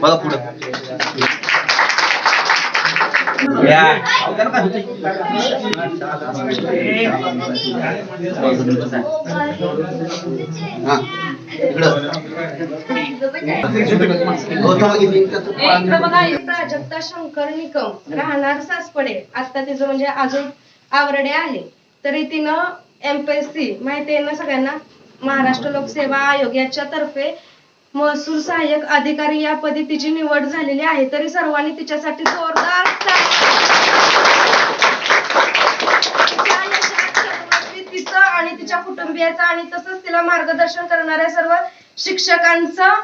बघा पुढं. जगता प्राजक्ता शंकर निकम. राहणार सासपडे. आता तिचं म्हणजे अजून आवरडे आहे. तरी तिनं एमपीएससी माहिती आहे ना सगळ्यांना? महाराष्ट्र लोकसेवा आयोग याच्या तर्फे महसूल सहाय्यक अधिकारी या पदी तिची निवड झालेली आहे. तरी सर्वांनी तिच्यासाठी जोरदार तिचं आणि तिच्या कुटुंबियाचं आणि तसंच तिला मार्गदर्शन करणाऱ्या सर्व शिक्षकांचं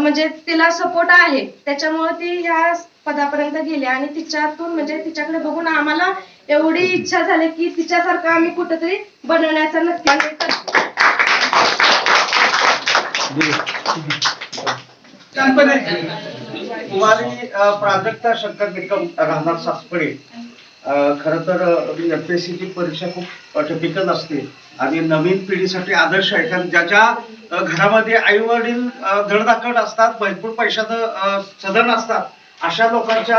म्हणजे तिला सपोर्ट आहे. त्याच्यामुळे ती ह्या पदापर्यंत गेली आणि तिच्यातून म्हणजे तिच्याकडे बघून आम्हाला एवढी इच्छा झाली की तिच्यासारखं आम्ही कुठेतरी बनवण्याचा नक्की कुमारी प्राजक्ता शंकर निकम राहणार सासपडे खर तर एमपीएससीची परीक्षा खूप टिपिकल असते. आणि नवीन पिढीसाठी आदर्श आहे कारण ज्याच्या घरामध्ये आई वडील धडधाकट असतात भरपूर पैशाचं सदन असतात अशा लोकांच्या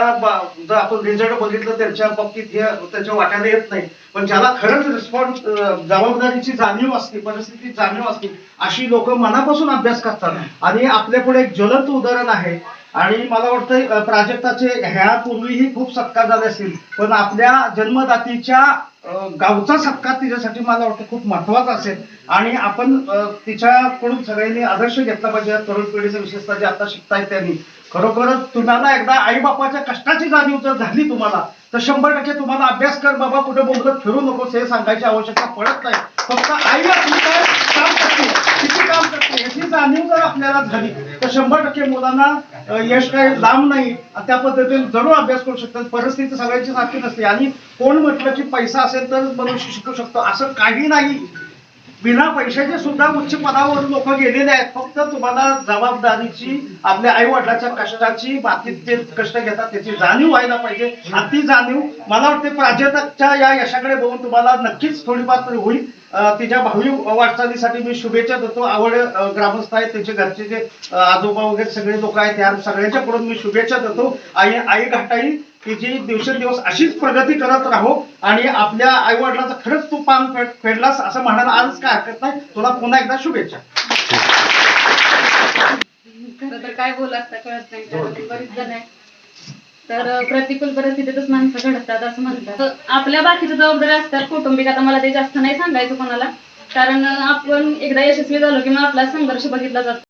जर आपण रिझल्ट बघितलं त्यांच्या बाबतीत हे त्याच्या वाट्याला येत नाही. पण ज्याला खरंच रिस्पॉन्स जबाबदारीची जाणीव असते परिस्थितीची जाणीव असते अशी लोक मनापासून अभ्यास करतात. आणि आपल्या पुढे एक ज्वलंत उदाहरण आहे. आणि मला वाटतं प्राजक्ताचे ह्यापूर्वीही खूप सत्कार झाले असतील. पण आपल्या जन्मदातीच्या गावचा सत्कार तिच्यासाठी मला वाटतं खूप महत्त्वाचा असेल. आणि आपण तिच्याकडून सगळ्यांनी आदर्श घेतला पाहिजे. तरुण पिढीचा विशेषतः जे आता शिकतायत त्यांनी. खरोखरच तुम्हाला एकदा आई बापाच्या कष्टाची जाणीव जर झाली तुम्हाला तर शंभर टक्के तुम्हाला अभ्यास कर बाबा कुठे बोलत फिरू नकोस हे सांगायची आवश्यकता पडत नाही. फक्त आई आपली काम करते. याची जाणीव जर आपल्याला झाली तर शंभर टक्के मुलांना यश काही लांब नाही. त्या पद्धतीने जरूर अभ्यास करू शकतात. परिस्थिती सगळ्यांची सारखी नसते. आणि कोण म्हटलं की पैसा असेल तर मनुष्य शिकू शकतो. असं काही नाही. बिना पैशाचे सुद्धा उच्च पदावर लोक गेलेले आहेत. फक्त तुम्हाला जबाबदारीची आपल्या आई वडिलाच्या कष्टाची बाकी ते कष्ट घेतात त्याची जाणीव व्हायला पाहिजे. आणि ती जाणीव मला वाटते प्राजक्ताच्या या यशाकडे बघून तुम्हाला नक्कीच थोडीफार तरी होईल. तिच्या भावी वाटचालीसाठी मी शुभेच्छा देतो. आवड ग्रामस्थ आहेत त्यांचे घरचे जे आजोबा वगैरे सगळे लोक आहेत त्या सगळ्यांच्याकडून मी शुभेच्छा देतो. आई आई घाटाई की जी दिवसेंदिवस अशीच प्रगती करत राहो आणि आपल्या आई वडिलांचं खरंच तू पान फेड- फेडलास असं म्हणायला आज काय हरकत नाही. तुला पुन्हा एकदा शुभेच्छा. खरं तर काय बोल असता कळत नाही. त्यामध्ये बरीच जण आहे तर प्रतिकूल परिस्थितीतच माणसं घडतात असं म्हणतात. आपल्या बाकीच्या जबाबदाऱ्या असतात. कौटुंबिक आता मला ते जास्त नाही सांगायचं कोणाला. कारण आपण एकदा यशस्वी झालो की मग आपला संघर्ष बघितला जातो.